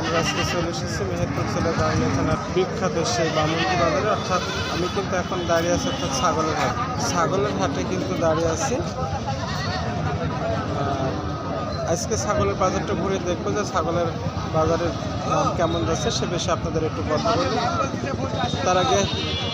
আমরা আজকে চলে এসেছি মেহেরপুর জেলা দাঁড়িয়ে থানার বিখ্যাত সেই বামুনকি বাজারে। অর্থাৎ আমি কিন্তু এখন দাঁড়িয়ে আছি অর্থাৎ ছাগলের হাট। ছাগলের হাটে কিন্তু দাঁড়িয়ে আছি। আজকে ছাগলের বাজারটা ঘুরে দেখব যে ছাগলের বাজারের দাম কেমন যাচ্ছে, সে বিষয়ে আপনাদের একটু কথা বলি। তার আগে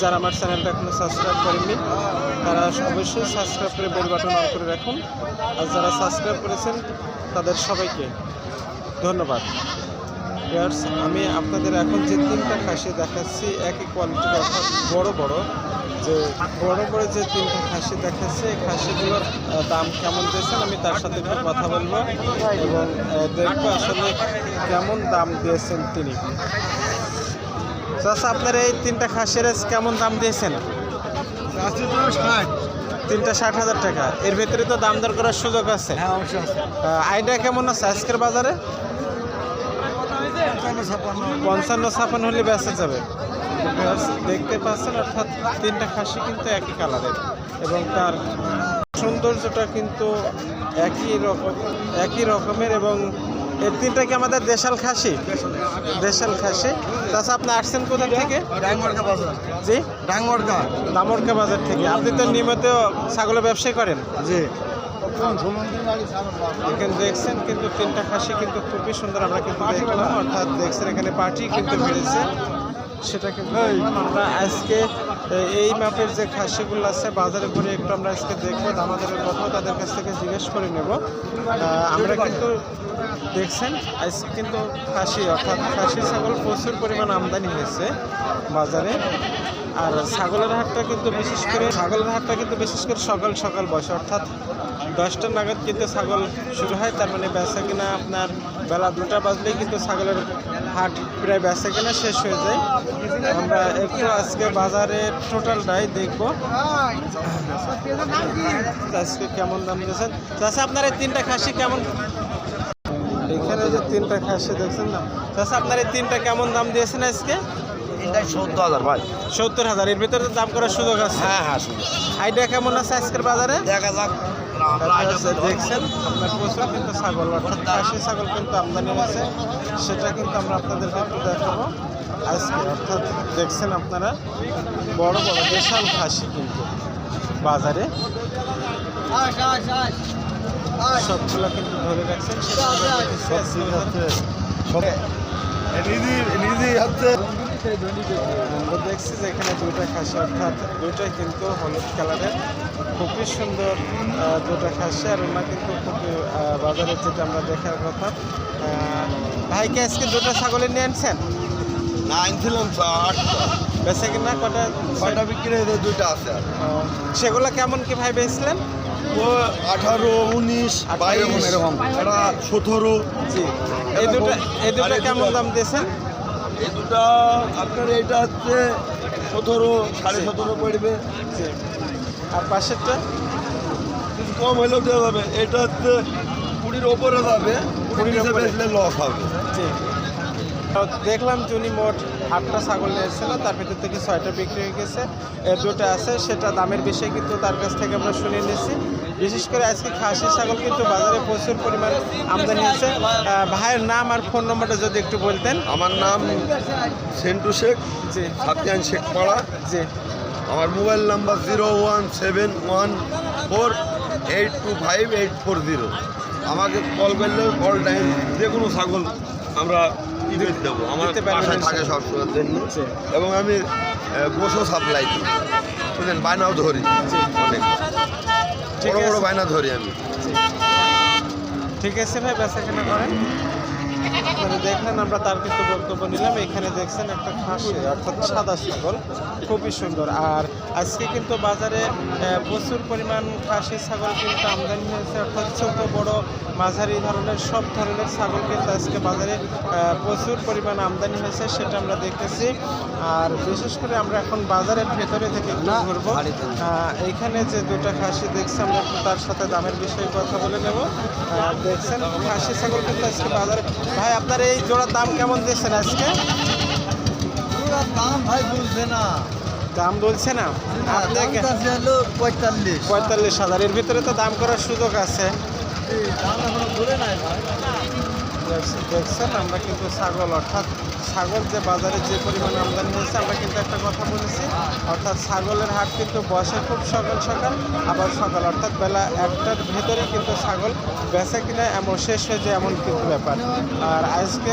যারা আমার চ্যানেলটা এখনও সাবস্ক্রাইব করেননি, তারা অবশ্যই সাবস্ক্রাইব করে বেল বাটন অন করে রাখুন। আর যারা সাবস্ক্রাইব করেছেন, তাদের সবাইকে ধন্যবাদ। ভিউয়ার্স আমি আপনাদের এখন যে তিনটা খাসি দেখাচ্ছি একই কোয়ালিটির অর্থাৎ বড় বড় যে বড় বড় যে তিনটা খাসি দেখাচ্ছি এই খাসিগুলোর দাম কেমন দিয়েছেন আমি তার সাথে একটু কথা বলব। এবং দেখব আসলে কেমন দাম দিয়েছেন তিনি। চাষা আপনার এই তিনটা খাসির কেমন দাম দিয়েছেন? তিনটা ষাট হাজার টাকা। এর ভিতরে তো দাম দর করার সুযোগ আছে। হ্যাঁ আছে। আইডিয়া কেমন আছে আজকের বাজারে? পঞ্চান্ন ছাপান্ন হলে বেঁচে যাবে। দেখতে পাচ্ছেন অর্থাৎ তিনটা খাসি কিন্তু একই কালারের এবং তার সৌন্দর্যটা কিন্তু একই রকম একই রকমের এবং এই তিনটা কি আমাদের দেশাল খাসি? দেশাল খাসি। তাছাড়া আপনি আসছেন কোথা থেকে? জি? ডাঙ্গরকা। দামরকা বাজার থেকে। আপনি তো নিয়মিত ছাগলের ব্যবসায় করেন? জি। এখানে দেখছেন কিন্তু তিনটা খাসি কিন্তু খুবই সুন্দর আমরা কিন্তু দেখলাম অর্থাৎ দেখছেন এখানে পার্টি কিন্তু বেড়েছে সেটা কিন্তু। আমরা আজকে এই মাপের যে খাসিগুলো আছে, বাজারে ঘুরে একটু আমরা আজকে দেখব আমাদের কথাও তাদের কাছ থেকে জিজ্ঞেস করে নেব। আমরা কিন্তু দেখছেন আজকে কিন্তু খাসি, অর্থাৎ খাসি ছাগল প্রচুর পরিমাণ আমদানি হয়েছে বাজারে। আর ছাগলের হাটটা কিন্তু বিশেষ করে, ছাগলের হাটটা কিন্তু বিশেষ করে সকাল সকাল বসে। অর্থাৎ দশটা নাগাদ কিন্তু ছাগল শুরু হয়, তার মানে বেচা কিনা আপনার বেলা দুটা বাজলেই কিন্তু ছাগলের হাট প্রায় বেচা কিনা শেষ হয়ে যায়। আমরা একটু আজকে বাজারের টোটালটাই দেখব। আজকে কেমন দাম দিয়েছেন? চাষা আপনার এই তিনটা খাসি কেমন? এখানে যে তিনটা খাসি দেখছেন না? চাষা আপনার এই তিনটা কেমন দাম দিয়েছেন আজকে? চোদ্দ হাজার ভাই। সত্তর হাজার। এর ভিতরে দাম করার সুযোগ আছে। হ্যাঁ হ্যাঁ আইডিয়া কেমন আছে আজকের বাজারে? দেখা যাক আচ্ছা, দেখছেন আপনার প্রচুর কিন্তু ছাগল অর্থাৎ খাসি ছাগল কিন্তু আমদানি হয়েছে সেটা কিন্তু আমরা আপনাদেরকে একটু দেখাবো আজকে। অর্থাৎ দেখছেন আপনারা বড় বড় বিশাল খাসি কিন্তু বাজারে। সবগুলো কিন্তু ধরে রাখছেন সেটা আমরা দেখি নিজে নিজে হচ্ছে আমরা দেখছি যে এখানে দুইটা খাসি অর্থাৎ দুইটাই কিন্তু হলুদ কালারের। খুবই সুন্দর দুটা খাসি আর ওনা কিন্তু খুবই আহ, বাজারে যেটা আমরা দেখার কথা। ভাইকে আজকে দুটো ছাগলের নিয়ে আনছেন? না আনছিলাম কিনা কটা? ছয়টা বিক্রি হয়েছে দুইটা আছে। সেগুলো কেমন কি ভাই বেচলেন? ও আঠারো উনিশ বাইশ এরকম। সতেরো। জি। এই দুটো এই দুটো কেমন দাম দিয়েছেন? এই দুটা আপনার এইটা হচ্ছে সতেরো সাড়ে সতেরো পড়বে। আর পাশেরটা কিছু কম হলেও দেওয়া যাবে। এটা হচ্ছে কুড়ির ওপরে যাবে কুড়ির ওপরে। বেচলে লস হবে। দেখলাম যে উনি মোট আটটা ছাগল নিয়েছিল তার ভিতর থেকে ছয়টা বিক্রি হয়ে গেছে। দুটো আছে সেটা দামের বিষয়ে কিন্তু তার কাছ থেকে আমরা শুনে নিয়েছি। বিশেষ করে আজকে খাসি ছাগল কিন্তু বাজারে প্রচুর পরিমাণ আমদানি হয়েছে। ভাইয়ের নাম আর ফোন নম্বরটা যদি একটু বলতেন। আমার নাম সেন্টু শেখ জি। সাতিয়ান শেখ পাড়া জি। আমার mobile number zero one seven one four eight two five eight four zero. আমাকে কল করলে কল টাইম যে কোনো ছাগল আমরা দিতে দেবো। আমার বাসায় থাকে সবসময়ের জন্য। এবং আমি বসো সাপ্লাই দিই বুঝলেন? বায়নাও ধরি। অনেক। বড় বড়। বায়না ধরি আমি ঠিক আছে ভাই বেচা কেনা করেন আপনারা দেখলেন আমরা তার কিন্তু বক্তব্য নিলাম। এখানে দেখছেন একটা খাসি অর্থাৎ সাদা ছাগল। খুবই সুন্দর। আর আজকে কিন্তু বাজারে প্রচুর পরিমাণ খাসি ছাগল কিন্তু আমদানি হয়েছে। অর্থাৎ ছোট বড় মাঝারি ধরনের সব ধরনের ছাগল কিন্তু আজকে বাজারে প্রচুর পরিমাণ আমদানি হয়েছে সেটা আমরা দেখতেছি আর বিশেষ করে আমরা এখন বাজারের ভেতরে থেকে ঘুরবো। এখানে যে দুটো খাসি দেখছি আমরা তার সাথে দামের বিষয়ে কথা বলে নেব। দেখছেন খাসি ছাগল কিন্তু আজকে বাজারে। ভাই আপনার এই জোড়ার দাম কেমন দিচ্ছেন আজকে? দাম ভাই বলছে না। দাম বলছে না? আপনি পঁয়তাল্লিশ। পঁয়তাল্লিশ হাজার। এর ভিতরে তো দাম করার সুযোগ আছে। দাম এখনও ধরে নাই ভাই। দর্শক দেখছেন, আমরা কিন্তু ছাগল, অর্থাৎ ছাগল যে বাজারে যে পরিমাণ আমদানি হয়েছে, আমরা কিন্তু একটা কথা বলেছি, অর্থাৎ ছাগলের হাট কিন্তু বসে খুব সকাল সকাল, আবার সকাল, অর্থাৎ বেলা একটার ভেতরেই কিন্তু ছাগল বেচা কিনা এমন শেষ হয়ে যায় এমন কিন্তু ব্যাপার আর আজকে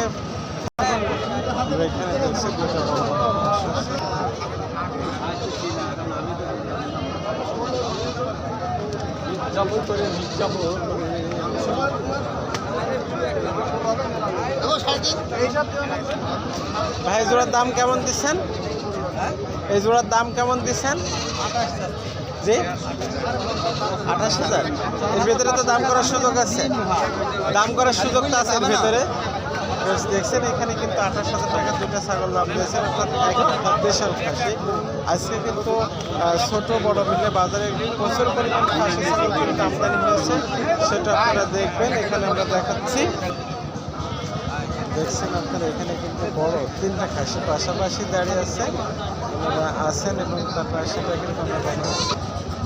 এখানে। ভাই জোড়ার দাম কেমন দিচ্ছেন? এই জোড়ার দাম কেমন দিচ্ছেন? জি? আঠাশ হাজার। এর ভেতরে তো দাম করার সুযোগ আছে। দাম করার সুযোগ তো আছে এর ভেতরে। দেখছেন, এখানে কিন্তু আঠাশ হাজার টাকা দুটো ছাগল দাম দিয়েছে অর্থাৎ খাসি। আজকে কিন্তু ছোট, বড় মিলে বাজারে প্রচুর পরিমাণ খাসি ছাগল কিন্তু আমদানি হয়েছে। সেটা আপনারা দেখবেন, এখানে আমরা দেখাচ্ছি। দেখছেন আপনারা এখানে কিন্তু বড় তিনটা খাসি পাশাপাশি দাঁড়িয়ে আছে ওনারা আছেন এবং তার পাশেটা কিন্তু আমরা দেখাচ্ছি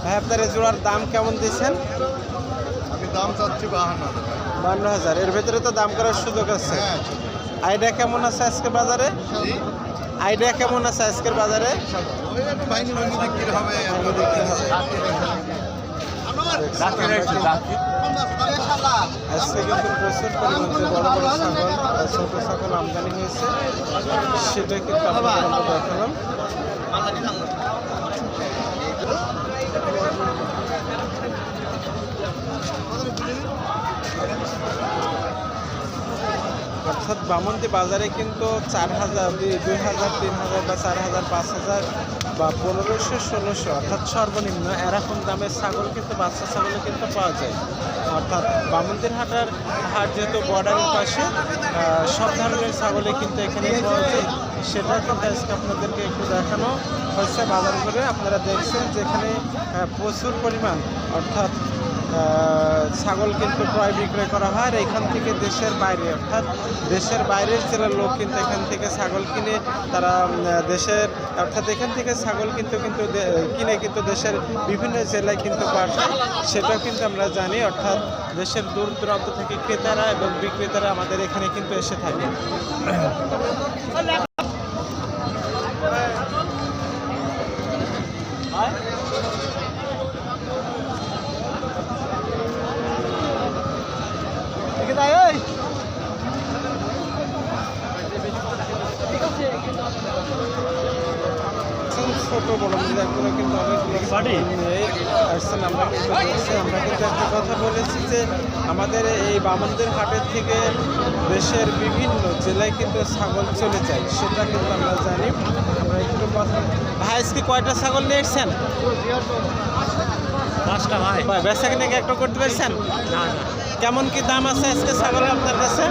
ভাই আপনার এই জোড়ার দাম কেমন দিচ্ছেন? আমি দাম চাচ্ছি বাহান্ন বান্ন হাজার। এর ভেতরে তো দাম করার সুযোগ আছে। আইডিয়া কেমন আছে আজকে বাজারে? আইডিয়া কেমন আছে আজকের বাজারে? ওই একটু বাইনি বাইনি বিক্রি হবে? দেখছেন আমরা কিন্তু আজকে কিন্তু প্রচুর পরিমাণ বড় বড় ছাগল ছোট ছাগল আমদানি হয়েছে সেটা কিন্তু আপনাদের আমরা দেখালাম। অর্থাৎ বামন্দি বাজারে কিন্তু চার হাজার, দুই- হাজার, তিন হাজার বা চার হাজার, পাঁচ হাজার বা পনেরোশো, ষোলোশো, অর্থাৎ সর্বনিম্ন, এরকম দামের ছাগল কিন্তু, বাচ্চা ছাগলও কিন্তু পাওয়া যায়। অর্থাৎ বামন্দির হাটার হাট যেহেতু বর্ডারের পাশে সব ধরনের ছাগলই কিন্তু এখানে পাওয়া যায়। সেটা কিন্তু আজকে আপনাদেরকে একটু দেখানো হচ্ছে বাজার করে আপনারা দেখছেন যেখানে প্রচুর পরিমাণ, অর্থাৎ ছাগল কিন্তু ক্রয় বিক্রয় করা হয় আর এখান থেকে দেশের বাইরে, অর্থাৎ দেশের বাইরের জেলার লোক কিন্তু এখান থেকে ছাগল কিনে তারা দেশের, অর্থাৎ এখান থেকে ছাগল কিন্তু কিন্তু কিনে কিন্তু দেশের বিভিন্ন জেলায় কিন্তু পাঠায় সেটাও কিন্তু আমরা জানি, অর্থাৎ দেশের দূর দূরান্ত থেকে ক্রেতারা এবং বিক্রেতারা আমাদের এখানে কিন্তু এসে থাকে। কিন্তু আসছেন আমরা কিন্তু আমরা কিন্তু একটা কথা বলেছি যে আমাদের এই বামনদের হাটের থেকে দেশের বিভিন্ন জেলায় কিন্তু ছাগল চলে যায় সেটা কিন্তু আমরা জানি। আমরা একটু কথা ভাই আজকে কয়টা ছাগল নিয়ে এসছেন? পাঁচটা ভাই। ভাই বেচা কিনে একটা করতে পারছেন? কেমন কি দাম আছে আজকে ছাগল আপনার কাছে?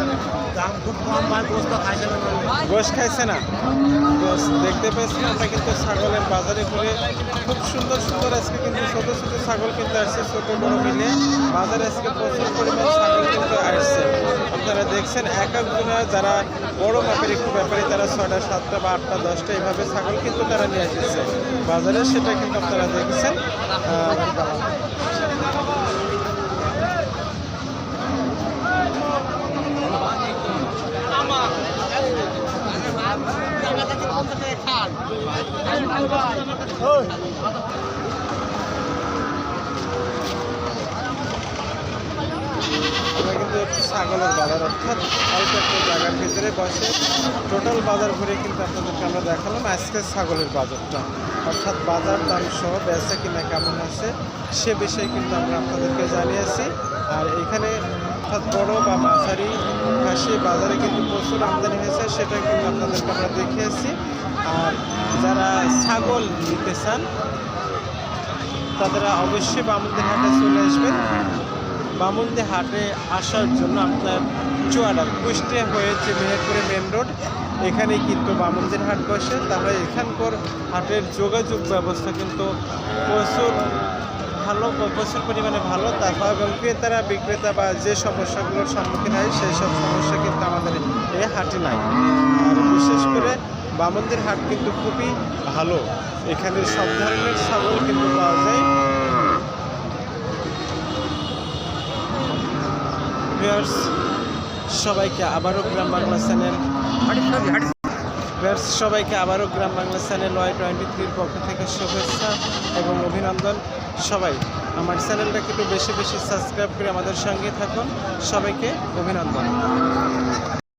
দাম খুব কম ভাই গোস্ত খাইছে না। গোশ খাইছে না? গোশ দেখতে পেয়েছি আমরা কিন্তু ছাগলের বাজারে করে খুব সুন্দর সুন্দর আজকে কিন্তু ছোট ছোট ছাগল কিন্তু আসছে ছোট বড় মিলে। বাজারে আজকে প্রচুর পরিমাণ ছাগল কিন্তু আসছে। আপনারা দেখছেন এক একজনা যারা বড় মাপের একটু ব্যাপারে তারা ছয়টা সাতটা বা আটটা দশটা এইভাবে ছাগল কিন্তু তারা নিয়ে আসছে। বাজারে সেটা কিন্তু আপনারা দেখছেন আহ, আমরা কিন্তু ছাগলের বাজার অর্থাৎ অল্প একটা জায়গার ভিতরে বসে টোটাল বাজার ঘুরে কিন্তু আপনাদেরকে আমরা দেখালাম আজকে ছাগলের বাজারটা। অর্থাৎ বাজার দাম সহ বেচা কিনা কেমন আছে সে বিষয়ে কিন্তু আমরা আপনাদেরকে জানিয়েছি। আর এখানে অর্থাৎ বড় বা মাঝারি খাসি বাজারে কিন্তু প্রচুর আমদানি হয়েছে, সেটা কিন্তু আপনাদেরকে আমরা দেখিয়েছি। আর যারা ছাগল নিতে চান তারা অবশ্যই বামুনদের হাটে চলে আসবেন। বামুনদি হাটে আসার জন্য আপনার চুয়াডা কুষ্টে হয়েছে মেহেরপুরে মেন রোড। এখানেই কিন্তু বামুনদির হাট বসে। তাহলে এখানকার হাটের যোগাযোগ ব্যবস্থা কিন্তু প্রচুর ভালো, প্রচুর পরিমাণে ভালো। তারপর এবং ক্রেতারা, বিক্রেতা বা যে সমস্যাগুলোর সম্মুখীন হয়, সেই সব সমস্যা কিন্তু আমাদের এই হাটে নাই। আর বিশেষ করে বামন্দির হাট কিন্তু খুবই ভালো। এখানে সব ধরনের ছাগল কিন্তু পাওয়া যায়। ভিউয়ার্স সবাইকে আবারও গ্রাম বাংলা চ্যানেল। ভিউয়ার্স, সবাইকে আবারও Gram Bangla channel Y twenty থ্রির পক্ষ থেকে শুভেচ্ছা এবং অভিনন্দন। সবাই আমার চ্যানেলটাকে একটু বেশি বেশি সাবস্ক্রাইব করে আমাদের সঙ্গে থাকুন। সবাইকে অভিনন্দন।